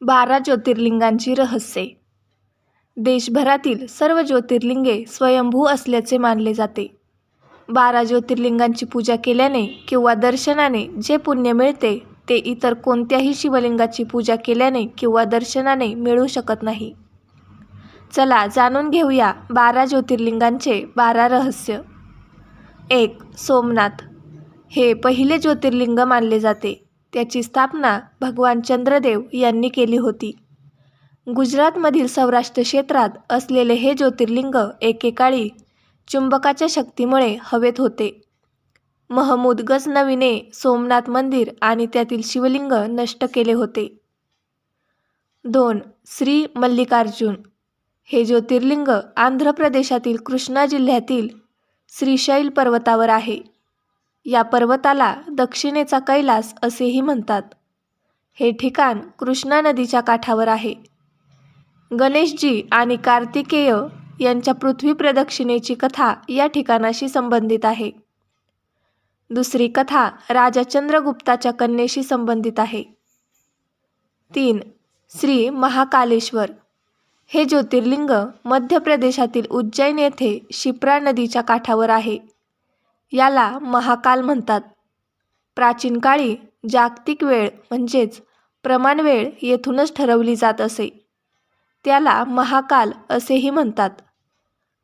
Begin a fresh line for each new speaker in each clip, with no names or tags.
बारा ज्योतिर्लिंगांची रहस्ये. देशभरातील सर्व ज्योतिर्लिंगे स्वयंभू असल्याचे मानले जाते. बारा ज्योतिर्लिंगांची पूजा केल्याने किंवा दर्शनाने जे पुण्य मिळते ते इतर कोणत्याही शिवलिंगाची पूजा केल्याने किंवा दर्शनाने मिळू शकत नाही. चला जाणून घेऊया बारा ज्योतिर्लिंगांचे बारा रहस्य. एक सोमनाथ. हे पहिले ज्योतिर्लिंग मानले जाते. त्याची स्थापना भगवान चंद्रदेव यांनी केली होती. गुजरातमधील सौराष्ट्र क्षेत्रात असलेले हे ज्योतिर्लिंग एकेकाळी चुंबकाच्या शक्तीमुळे हवेत होते. महमूद गजनवीने सोमनाथ मंदिर आणि त्यातील शिवलिंग नष्ट केले होते. दोन श्री मल्लिकार्जुन. हे ज्योतिर्लिंग आंध्र प्रदेशातील कृष्णा जिल्ह्यातील श्रीशैल पर्वतावर आहे. या पर्वताला दक्षिणेचा कैलास असेही म्हणतात. हे ठिकाण कृष्णा नदीच्या काठावर आहे. गणेशजी आणि कार्तिकेय यांच्या पृथ्वी प्रदक्षिणेची कथा या ठिकाणाशी संबंधित आहे. दुसरी कथा राजा चंद्रगुप्ताच्या कन्येशी संबंधित आहे. तीन श्री महाकालेश्वर. हे ज्योतिर्लिंग मध्य प्रदेशातील उज्जैन येथे शिप्रा नदीच्या काठावर आहे. याला महाकाल म्हणतात. प्राचीन काळी जागतिक वेळ म्हणजेच प्रमाण वेळ येथूनच ठरवली जात असे. त्याला महाकाल असेही म्हणतात.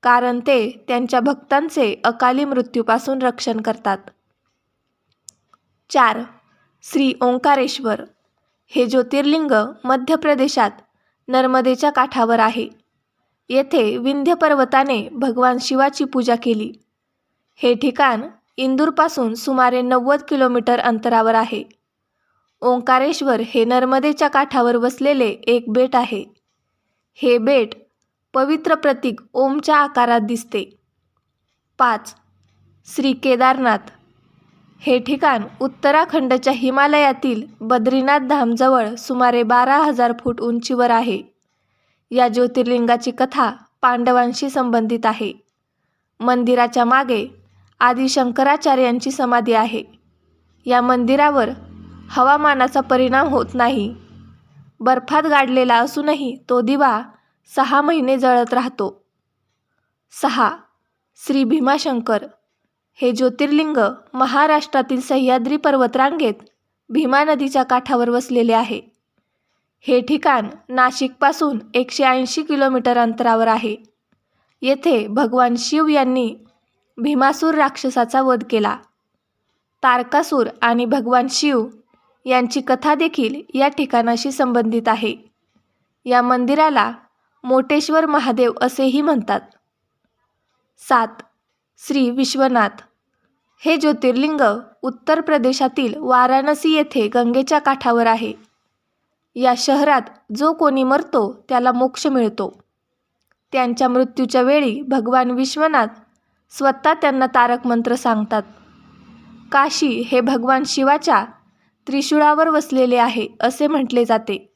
कारण ते त्यांच्या भक्तांचे अकाली मृत्यूपासून रक्षण करतात. चार. श्री ओंकारेश्वर. हे ज्योतिर्लिंग मध्य प्रदेशात नर्मदेच्या काठावर आहे. येथे विंध्य पर्वताने भगवान शिवाची पूजा केली. हे ठिकाण इंदूरपासून सुमारे नव्वद किलोमीटर अंतरावर आहे. ओंकारेश्वर हे नर्मदेच्या काठावर वसलेले एक बेट आहे. हे बेट पवित्र प्रतीक ओमच्या आकारात दिसते. पाच. श्री केदारनाथ. हे ठिकाण उत्तराखंडच्या हिमालयातील बद्रीनाथ धामजवळ सुमारे बारा हजार फूट उंचीवर आहे. या ज्योतिर्लिंगाची कथा पांडवांशी संबंधित आहे. मंदिराच्या मागे आदी शंकराचार्यांची समाधी आहे. या मंदिरावर हवामानाचा परिणाम होत नाही. बर्फात गाडलेला असूनही तो दिवा सहा महिने जळत राहतो. सहा. श्री भीमाशंकर. हे ज्योतिर्लिंग महाराष्ट्रातील सह्याद्री पर्वतरांगेत भीमा नदीच्या काठावर वसलेले आहे. हे ठिकाण नाशिकपासून एकशे ऐंशी किलोमीटर अंतरावर आहे. येथे भगवान शिव यांनी भीमासूर राक्षसाचा वध केला. तारकासूर आणि भगवान शिव यांची कथा देखील या ठिकाणाशी संबंधित आहे. या मंदिराला मोटेश्वर महादेव असेही म्हणतात. सात श्री विश्वनाथ. हे ज्योतिर्लिंग उत्तर प्रदेशातील वाराणसी येथे गंगेच्या काठावर आहे. या शहरात जो कोणी मरतो त्याला मोक्ष मिळतो. त्यांच्या मृत्यूच्या वेळी भगवान विश्वनाथ स्वतः त्यांना तारक मंत्र सांगतात. काशी हे भगवान शिवाच्या त्रिशूळावर वसलेले आहे असे म्हटले जाते.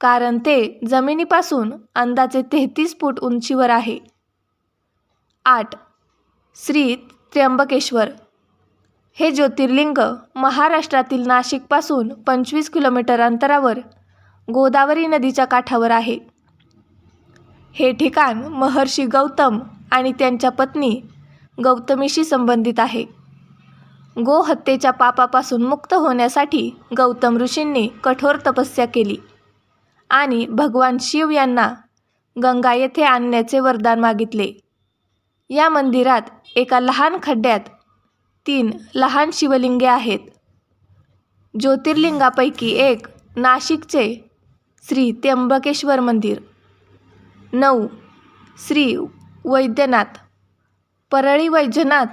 कारण ते जमिनीपासून अंदाजे तेहतीस फूट उंचीवर आहे. आठ. श्री त्र्यंबकेश्वर. हे ज्योतिर्लिंग महाराष्ट्रातील नाशिकपासून पंचवीस किलोमीटर अंतरावर गोदावरी नदीच्या काठावर आहे. हे ठिकाण महर्षी गौतम आणि त्यांच्या पत्नी गौतमीशी संबंधित आहे. गोहत्येच्या पापापासून मुक्त होण्यासाठी गौतम ऋषींनी कठोर तपस्या केली आणि भगवान शिव यांना गंगा येथे आणण्याचे वरदान मागितले. या मंदिरात एका लहान खड्ड्यात तीन लहान शिवलिंगे आहेत. ज्योतिर्लिंगापैकी एक नाशिकचे श्री त्र्यंबकेश्वर मंदिर. नऊ श्री वैद्यनाथ. परळी वैजनाथ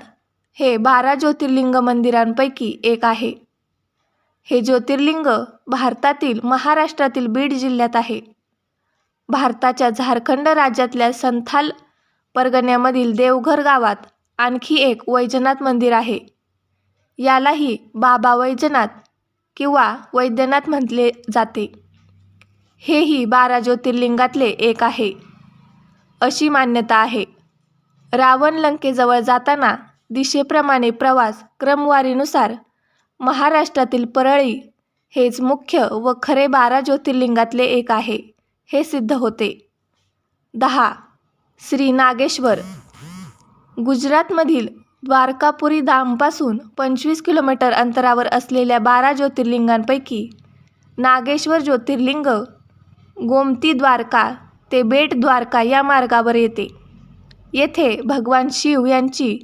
हे बारा ज्योतिर्लिंग मंदिरांपैकी एक आहे. हे ज्योतिर्लिंग भारतातील महाराष्ट्रातील बीड जिल्ह्यात आहे. भारताच्या झारखंड राज्यातल्या संथाल परगण्यामधील देवघर गावात आणखी एक वैजनाथ मंदिर आहे. यालाही बाबा वैजनाथ किंवा वैद्यनाथ म्हटले जाते. हेही बारा ज्योतिर्लिंगातले एक आहे. अशी मान्यता आहे. रावण लंकेजवळ जाताना दिशेप्रमाणे प्रवास क्रमवारीनुसार महाराष्ट्रातील परळी हेच मुख्य व खरे बारा ज्योतिर्लिंगातले एक आहे हे सिद्ध होते. दहा. श्री नागेश्वर. गुजरातमधील द्वारकापुरी धामपासून पंचवीस किलोमीटर अंतरावर असलेल्या बारा ज्योतिर्लिंगांपैकी नागेश्वर ज्योतिर्लिंग गोमती द्वारका ते बेट द्वारका या मार्गावर येते. येथे भगवान शिव यांची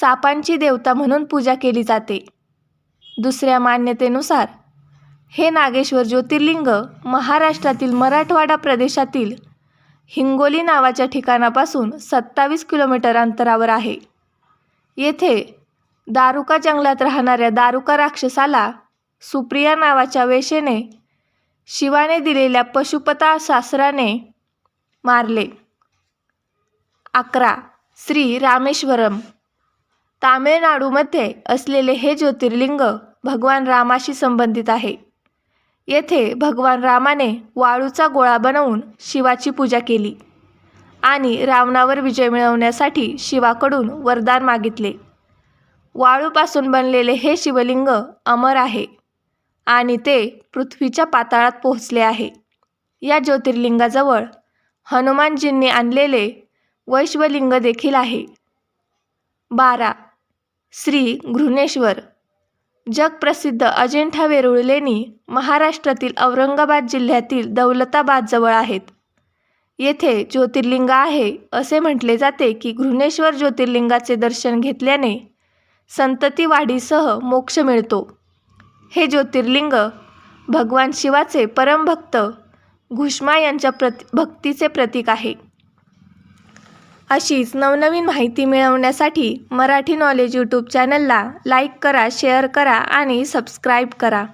सापांची देवता म्हणून पूजा केली जाते. दुसऱ्या मान्यतेनुसार हे नागेश्वर ज्योतिर्लिंग महाराष्ट्रातील मराठवाडा प्रदेशातील हिंगोली नावाच्या ठिकाणापासून सत्तावीस किलोमीटर अंतरावर आहे. येथे दारुका जंगलात राहणाऱ्या दारुका राक्षसाला सुप्रिया नावाच्या वेशेने शिवाने दिलेल्या पशुपता शास्त्राने मारले. अकरा. श्री रामेश्वरम. तामिळनाडूमध्ये असलेले हे ज्योतिर्लिंग भगवान रामाशी संबंधित आहे. येथे भगवान रामाने वाळूचा गोळा बनवून शिवाची पूजा केली आणि रावणावर विजय मिळवण्यासाठी शिवाकडून वरदान मागितले. वाळूपासून बनलेले हे शिवलिंग अमर आहे आणि ते पृथ्वीच्या पाताळात पोहोचले आहे. या ज्योतिर्लिंगाजवळ हनुमानजींनी आणलेले वैश्वलिंग देखील आहे. बारा. श्री घृणेश्वर. जगप्रसिद्ध अजिंठा वेरूळ लेणी महाराष्ट्रातील औरंगाबाद जिल्ह्यातील दौलताबादजवळ आहेत. येथे ज्योतिर्लिंग आहे असे म्हटले जाते की घृणेश्वर ज्योतिर्लिंगाचे दर्शन घेतल्याने संतती वाढीसह मोक्ष मिळतो. हे ज्योतिर्लिंग भगवान शिवाचे परमभक्त घुष्मा यांच्या प्रति भक्तीचे प्रतीक आहे. अशीच नवनवीन माहिती मिळवण्यासाठी मराठी नॉलेज यूट्यूब चॅनलला लाईक करा शेअर करा आणि सबस्क्राईब करा.